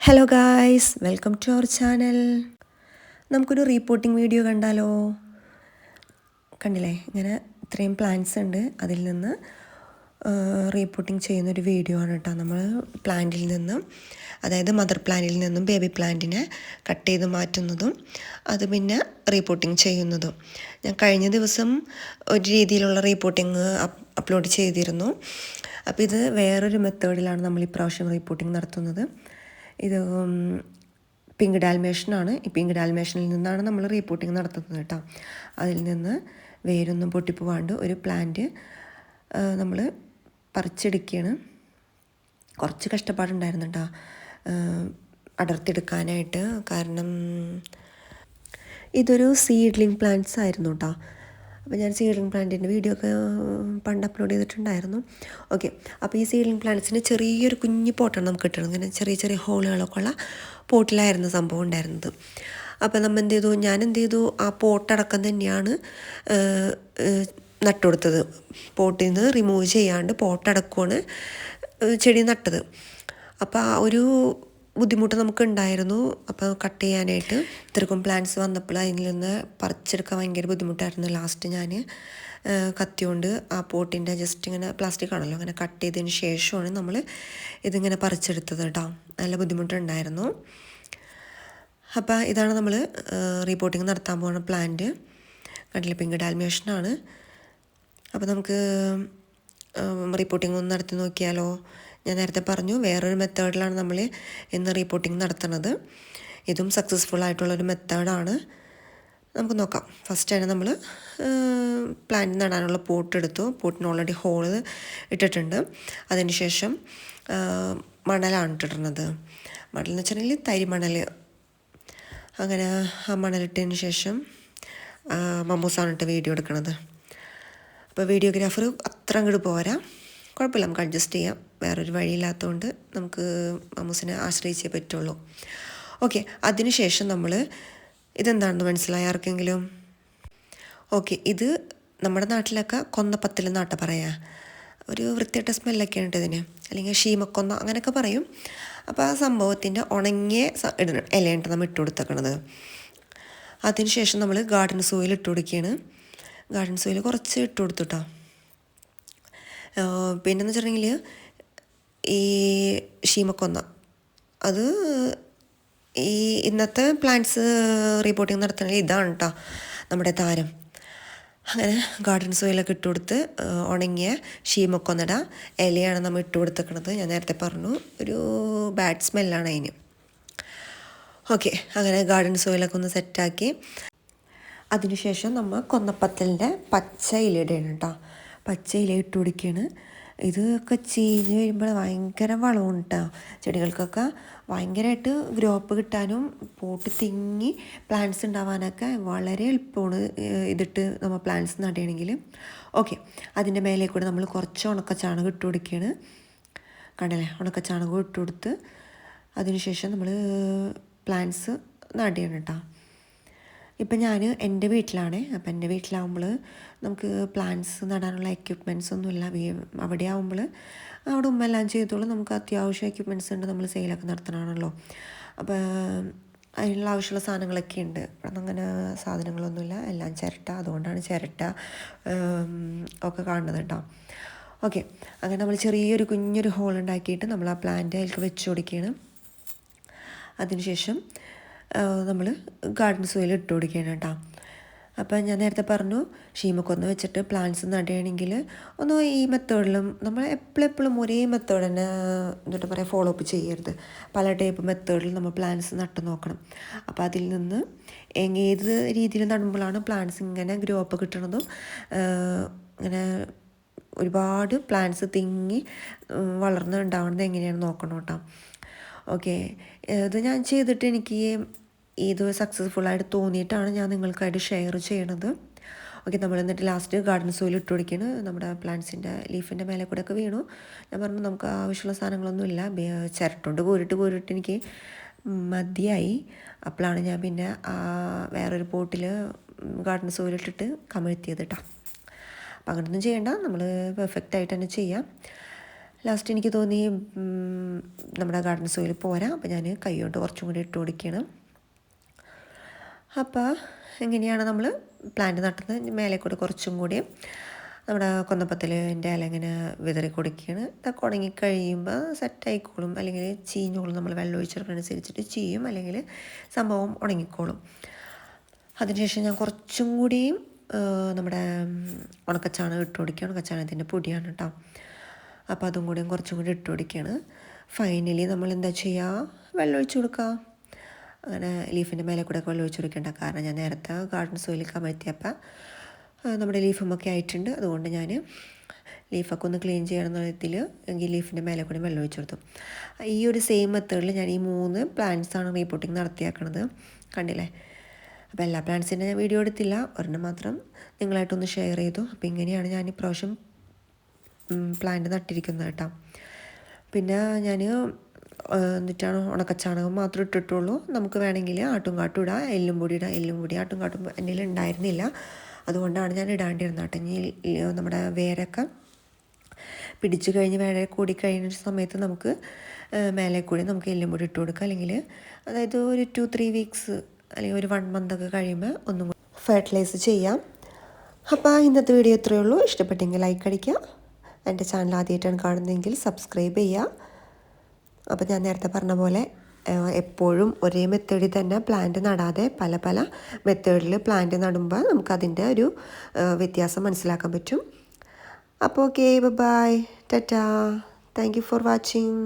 Hello guys welcome to our channel നമുക്കൊരു reporting video കണ്ടാലോ? കണ്ടില്ലേ? ഇങ്ങനെ ഇത്രയും പ്ലാന്റ്സ് ഉണ്ട്. അതിൽ നിന്ന് റീപ്പോർട്ടിംഗ് ചെയ്യുന്നൊരു വീഡിയോ ആണ് കേട്ടോ നമ്മൾ പ്ലാന്റിൽ നിന്നും അതായത് മദർ പ്ലാന്റിൽ നിന്നും ബേബി പ്ലാന്റിനെ കട്ട് ചെയ്ത് മാറ്റുന്നതും അത് പിന്നെ റീപ്പോർട്ടിംഗ് ചെയ്യുന്നതും. ഞാൻ കഴിഞ്ഞ ദിവസം ഒരു രീതിയിലുള്ള റീപ്പോർട്ടിംഗ് അപ്ലോഡ് ചെയ്തിരുന്നു. അപ്പോൾ ഇത് വേറൊരു മെത്തേഡിലാണ് നമ്മൾ ഇപ്രാവശ്യം റീപ്പോർട്ടിംഗ് നടത്തുന്നത്. ഇത് പിങ്ക് ഡാൽമേഷനാണ്. ഈ പിങ്ക് ഡാൽമേഷനിൽ നിന്നാണ് നമ്മൾ റീപോർട്ടിങ് നടത്തുന്നത് കേട്ടോ. അതിൽ നിന്ന് വേരൊന്നും പൊട്ടിപ്പോവാണ്ട് ഒരു പ്ലാന്റ് നമ്മൾ പറിച്ചെടുക്കുകയാണ് കുറച്ച് കഷ്ടപ്പാടുണ്ടായിരുന്നു കേട്ടോ. അടർത്തെടുക്കാനായിട്ട് കാരണം ഇതൊരു സീഡ്ലിംഗ് പ്ലാന്റ്സ് ആയിരുന്നു കേട്ടോ. അപ്പോൾ ഞാൻ സീഡ്ലിംഗ് പ്ലാന്റിന്റെ വീഡിയോ ഒക്കെ പണ്ട് അപ്ലോഡ് ചെയ്തിട്ടുണ്ടായിരുന്നു. ഓക്കെ അപ്പോൾ ഈ സീഡ്ലിംഗ് പ്ലാന്റ്സിന് ചെറിയൊരു കുഞ്ഞു പോട്ടാണ് നമുക്ക് കിട്ടുന്നത് ഇങ്ങനെ ചെറിയ ചെറിയ ഹോളുകളൊക്കെ ഉള്ള പോട്ടിലായിരുന്നു സംഭവം ഉണ്ടായിരുന്നത്. അപ്പോൾ നമ്മൾ എന്ത് ചെയ്തു? ഞാൻ എന്ത് ചെയ്തു? ആ പോട്ടടക്കം തന്നെയാണ് നട്ടുകൊടുത്തത്. പോട്ടിൽ നിന്ന് റിമൂവ് ചെയ്യാണ്ട് പോട്ടടക്കുവാണ് ചെടി നട്ടത്. അപ്പോൾ ആ ഒരു ബുദ്ധിമുട്ട് നമുക്ക് ഉണ്ടായിരുന്നു അപ്പോൾ കട്ട് ചെയ്യാനായിട്ട് ഇത്രക്കും പ്ലാന്റ്സ് വന്നപ്പോൾ അതിൽ നിന്ന് പറിച്ചെടുക്കാൻ ഭയങ്കര ബുദ്ധിമുട്ടായിരുന്നു ലാസ്റ്റ് ഞാൻ കത്തി കൊണ്ട് ആ പോട്ടിന്റെ ജസ്റ്റ് ഇങ്ങനെ പ്ലാസ്റ്റിക് ആണല്ലോ അങ്ങനെ കട്ട് ചെയ്തതിന് ശേഷമാണ് നമ്മൾ ഇതിങ്ങനെ പറിച്ചെടുത്തത് കേട്ടോ നല്ല ബുദ്ധിമുട്ടുണ്ടായിരുന്നു. അപ്പോൾ ഇതാണ് നമ്മൾ റീപ്പോർട്ടിങ് നടത്താൻ പോകുന്ന പ്ലാന്റ് കണ്ടില്ല പിങ്ക് ഡാൽമേഷനാണ് അപ്പോൾ നമുക്ക് റിപ്പോർട്ടിംഗ് ഒന്ന് നടത്തി നോക്കിയാലോ? ഞാൻ നേരത്തെ പറഞ്ഞു വേറൊരു മെത്തേഡിലാണ് നമ്മൾ ഇന്ന് റിപ്പോർട്ടിംഗ് നടത്തുന്നത് ഇതും സക്സസ്ഫുൾ ആയിട്ടുള്ളൊരു മെത്തേഡാണ്. നമുക്ക് നോക്കാം. ഫസ്റ്റ് തന്നെ നമ്മൾ പ്ലാന്റ് നടാനുള്ള പോട്ട് എടുത്തു. പോട്ടിന് ഓൾറെഡി ഹോൾ ഇട്ടിട്ടുണ്ട്. അതിനുശേഷം മണലാണ് ഇട്ടിട്ടുള്ളത് മണൽ എന്ന് വെച്ചിട്ടുണ്ടെങ്കിൽ തരി മണൽ. അങ്ങനെ ആ മണലിട്ടതിന് ശേഷം മമ്മൂസാണ് ഇട്ട് വീഡിയോ എടുക്കുന്നത് അപ്പോൾ വീഡിയോഗ്രാഫർ അത്ര അങ്ങോട്ട് പോരാ. കുഴപ്പമില്ല നമുക്ക് അഡ്ജസ്റ്റ് ചെയ്യാം. വേറൊരു വഴിയില്ലാത്തതുകൊണ്ട് നമുക്ക് മമ്മൂസിനെ ആശ്രയിച്ചേ പറ്റുള്ളൂ. ഓക്കെ അതിനുശേഷം നമ്മൾ ഇതെന്താണെന്ന് മനസ്സിലായ ആർക്കെങ്കിലും? ഓക്കെ ഇത് നമ്മുടെ നാട്ടിലൊക്കെ കൊന്നപ്പത്തിൽ നാട്ട പറയാ. ഒരു വൃത്തിയായിട്ട സ്മെല്ലൊക്കെയാണ് ഉണ്ട് ഇതിന്. അല്ലെങ്കിൽ ഷീമക്കൊന്ന അങ്ങനെയൊക്കെ പറയും. അപ്പോൾ ആ സംഭവത്തിന്റെ ഉണങ്ങിയ ഇടണം ഇലയുണ്ട് നമ്മൾ ഇട്ട് കൊടുത്തേക്കണത്. അതിനുശേഷം നമ്മൾ ഗാർഡൻ സോയിൽ ഇട്ട് കൊടുക്കുകയാണ് ഗാർഡൻ സോയിൽ കുറച്ച് ഇട്ട് കൊടുത്തുട്ടോ പിന്നെന്ന് വെച്ചിട്ടുണ്ടെങ്കിൽ ഈ ഷീമക്കൊന്ന. അത് ഈ ഇന്നത്തെ പ്ലാന്റ്സ് റിപ്പോർട്ടിങ് നടത്തണമെങ്കിൽ ഇതാണ് കേട്ടോ നമ്മുടെ താരം. അങ്ങനെ ഗാർഡൻ സോയിലൊക്കെ ഇട്ട് കൊടുത്ത് ഉണങ്ങിയ ഷീമക്കൊന്നട ഇലയാണ് നമ്മൾ ഇട്ട് കൊടുത്തേക്കണത്. ഞാൻ നേരത്തെ പറഞ്ഞു ഒരു ബാഡ് സ്മെല്ലാണ് അതിന്. ഓക്കെ അങ്ങനെ ഗാർഡൻ സോയിലൊക്കെ ഒന്ന് സെറ്റാക്കി അതിനുശേഷം നമ്മൾ കൊന്നപ്പത്തലിന്റെ പച്ച ഇലയിടണം കേട്ടോ പച്ച ഇല ഇട്ട് കൊടുക്കുകയാണ് ഇതൊക്കെ ചീഞ്ഞ് വരുമ്പോൾ ഭയങ്കര വളമാണ് കേട്ടോ ചെടികൾക്കൊക്കെ ഭയങ്കരമായിട്ട് ഗ്രോപ്പ് കിട്ടാനും പോട്ട് തിങ്ങി പ്ലാന്റ്സ് ഉണ്ടാവാനൊക്കെ വളരെ എളുപ്പമാണ് ഇതിട്ട് നമ്മൾ പ്ലാന്റ്സ് നടുകയാണെങ്കിൽ ഓക്കെ അതിന്റെ മേലെ കൂടെ നമ്മൾ കുറച്ച് ഉണക്ക ചാണകം ഇട്ട് കൊടുക്കുകയാണ് കണ്ടല്ലേ? ഉണക്ക ചാണകം ഇട്ട് കൊടുത്ത് അതിനുശേഷം നമ്മൾ പ്ലാന്റ്സ് നടുകയാണ് കേട്ടോ ഇപ്പം ഞാൻ എന്റെ വീട്ടിലാണ്. അപ്പം എന്റെ വീട്ടിലാവുമ്പോൾ നമുക്ക് പ്ലാന്റ്സ് നടാനുള്ള എക്യുപ്മെന്റ്സ് ഒന്നുമില്ല. അവിടെ ആവുമ്പോൾ അവിടെ ഉമ്മ എല്ലാം ചെയ്തോളും. നമുക്ക് അത്യാവശ്യം എക്യുപ്മെന്റ്സ് ഉണ്ട് നമ്മൾ സെയിലൊക്കെ നടത്തണമാണല്ലോ. അപ്പോൾ അതിനുള്ള ആവശ്യമുള്ള സാധനങ്ങളൊക്കെ ഉണ്ട്. അങ്ങനെ സാധനങ്ങളൊന്നുമില്ല. എല്ലാം ചിരട്ട. അതുകൊണ്ടാണ് ചിരട്ട ഒക്കെ കാണുന്നത് കേട്ടോ. ഓക്കെ. അങ്ങനെ നമ്മൾ ചെറിയൊരു കുഞ്ഞൊരു ഹോൾ ഉണ്ടാക്കിയിട്ട് നമ്മൾ ആ പ്ലാന്റ് അതിലേക്ക് വെച്ച് കൊടുക്കുകയാണ്. അതിനുശേഷം നമ്മൾ ഗാർഡൻ സോയിൽ ഇട്ട് കൊടുക്കുകയാണ് കേട്ടോ അപ്പോൾ ഞാൻ നേരത്തെ പറഞ്ഞു ഷീമക്കൊന്ന് വെച്ചിട്ട് പ്ലാന്റ്സ് നടുകയാണെങ്കിൽ ഒന്ന് ഈ മെത്തേഡിലും നമ്മൾ എപ്പോഴെപ്പോഴും ഒരേ മെത്തേഡ് തന്നെ എന്നിട്ട് പറയുക ഫോളോ അപ്പ് ചെയ്യരുത്. പല ടൈപ്പ് മെത്തേഡിൽ നമ്മൾ പ്ലാന്റ്സ് നട്ട് നോക്കണം. അപ്പോൾ അതിൽ നിന്ന് ഏത് രീതിയിൽ നടുമ്പോഴാണ് പ്ലാന്റ്സ് ഇങ്ങനെ ഗ്രോ അപ്പ് കിട്ടണതും ഇങ്ങനെ ഒരുപാട് പ്ലാന്റ്സ് തിങ്ങി വളർന്ന് എങ്ങനെയാണ് നോക്കണം കേട്ടോ ഓക്കെ ഇത് ഞാൻ ചെയ്തിട്ട് എനിക്ക് ഇത് ആയിട്ട് തോന്നിയിട്ടാണ് ഞാൻ നിങ്ങൾക്കായിട്ട് ഷെയർ ചെയ്യണത്. ഓക്കെ നമ്മൾ എന്നിട്ട് ലാസ്റ്റ് ഗാർഡൻ സോയിൽ ഇട്ട് കൊടുക്കുകയാണ് നമ്മുടെ പ്ലാന്റ്സിന്റെ ലീഫിന്റെ മേലെ കൂടെ ഒക്കെ വീണു. ഞാൻ പറഞ്ഞു നമുക്ക് ആവശ്യമുള്ള സാധനങ്ങളൊന്നും ഇല്ല. ചിരട്ടുണ്ട് കോരിട്ട് കോരിട്ട് എനിക്ക് മതിയായി. അപ്പോഴാണ് ഞാൻ പിന്നെ വേറൊരു പോട്ടിൽ ഗാർഡൻ സോയിൽ ഇട്ടിട്ട് കമഴ്ത്തിയത് കേട്ടോ അപ്പം അങ്ങനെയൊന്നും ചെയ്യണ്ട. നമ്മൾ പെർഫെക്റ്റ് ആയിട്ട് തന്നെ ചെയ്യാം. ലാസ്റ്റ് എനിക്ക് തോന്നി നമ്മുടെ ഗാർഡൻ സോയിൽ പോരാ. അപ്പോൾ ഞാൻ കൈ കൊണ്ട് കുറച്ചും കൂടി ഇട്ട് കൊടുക്കണം അപ്പോൾ എങ്ങനെയാണ് നമ്മൾ പ്ലാന്റ് നട്ടുന്നത് മേലെ കൂടി കുറച്ചും കൂടി നമ്മുടെ കൊന്നപ്പത്തിലിന്റെ ഇല ഇങ്ങനെ വിതറി കൊടുക്കുകയാണ്. ഇതൊക്കെ ഉണങ്ങി കഴിയുമ്പോൾ സെറ്റായിക്കോളും അല്ലെങ്കിൽ ചീഞ്ഞോളും. നമ്മൾ വെള്ളം ഒഴിച്ചെടുക്കണനുസരിച്ചിട്ട് ചീയും അല്ലെങ്കിൽ സംഭവം ഉണങ്ങിക്കോളും. അതിനുശേഷം ഞാൻ കുറച്ചും കൂടിയും നമ്മുടെ ഉണക്കച്ചാണ് ഇട്ട് കൊടുക്കുക ഉണക്കച്ചാണത്തിന്റെ പൊടിയാണ് കേട്ടോ അപ്പോൾ അതും കൂടിയും കുറച്ചും കൂടി ഇട്ട് കൊടുക്കുകയാണ്. ഫൈനലി നമ്മൾ എന്താ ചെയ്യുക വെള്ളം ഒഴിച്ച് കൊടുക്കുക അങ്ങനെ ലീഫിന്റെ മേലെ കൂടെ വെള്ളം ഒഴിച്ച് കൊടുക്കേണ്ട കാരണം ഞാൻ നേരത്തെ ഗാർഡൻ സോയിൽ കമഴ്ത്തിയപ്പോൾ നമ്മുടെ ലീഫുമൊക്കെ ആയിട്ടുണ്ട്. അതുകൊണ്ട് ഞാൻ ലീഫൊക്കെ ഒന്ന് ക്ലീൻ ചെയ്യണം എന്നതിൽ എങ്കിൽ ലീഫിന്റെ മേലെ കൂടി വെള്ളം ഒഴിച്ചു കൊടുത്തു. ഈ ഒരു സെയിം മെത്തേഡിൽ ഞാൻ ഈ മൂന്ന് പ്ലാന്റ്സാണ് റീപോട്ടിങ് നടത്തിയാക്കണത്. കണ്ടില്ലേ? അപ്പോൾ എല്ലാ പ്ലാന്റ്സിന്റെ ഞാൻ വീഡിയോ എടുത്തില്ല. ഒരെണ്ണം മാത്രം നിങ്ങളായിട്ടൊന്ന് ഷെയർ ചെയ്തു. അപ്പോൾ ഇങ്ങനെയാണ് ഞാൻ ഇപ്രാവശ്യം പ്ലാന്റ് നട്ടിരിക്കുന്നത് കേട്ടോ. പിന്നെ ഞാൻ എന്നിട്ടാണ് ഉണക്കച്ചാണകം മാത്രം ഇട്ടിട്ടുള്ളൂ. നമുക്ക് വേണമെങ്കിൽ ആട്ടും കാട്ടും ഇടാം. എല്ലും പൊടി ഇടാം. എല്ലും പൊടി ആട്ടും കാട്ടും എന്റെ ഉണ്ടായിരുന്നില്ല. അതുകൊണ്ടാണ് ഞാൻ ഇടാണ്ടിരുന്നത് കേട്ടോ. ഇനി നമ്മുടെ വേരൊക്കെ പിടിച്ചു കഴിഞ്ഞ് വേറെ കൂടി കഴിഞ്ഞ സമയത്ത് നമുക്ക് മേലെ കൂടി നമുക്ക് എല്ലും പൊടി ഇട്ട് കൊടുക്കാം. അല്ലെങ്കിൽ അതായത് ഒരു ടു ത്രീ വീക്സ് അല്ലെങ്കിൽ ഒരു വൺ മന്ത് ഒക്കെ കഴിയുമ്പോൾ ഒന്നും കൂടി ഫെർട്ടിലൈസ് ചെയ്യാം. അപ്പോൾ ഇന്നത്തെ വീഡിയോ ഇത്രയേ ഉള്ളൂ. ഇഷ്ടപ്പെട്ടെങ്കിൽ ലൈക്ക് അടിക്കുക. എന്റെ ചാനൽ ആദ്യമായിട്ടാണ് കാണുന്നതെങ്കിൽ സബ്സ്ക്രൈബ് ചെയ്യുക. അപ്പോൾ ഞാൻ നേരത്തെ പറഞ്ഞ പോലെ എപ്പോഴും ഒരേ മെത്തേഡിൽ തന്നെ പ്ലാന്റ് നടാതെ പല പല മെത്തേഡിൽ പ്ലാന്റ് നടുമ്പോൾ നമുക്കതിന്റെ ഒരു വ്യത്യാസം മനസ്സിലാക്കാൻ പറ്റും. അപ്പോൾ okay bye tata thank you for watching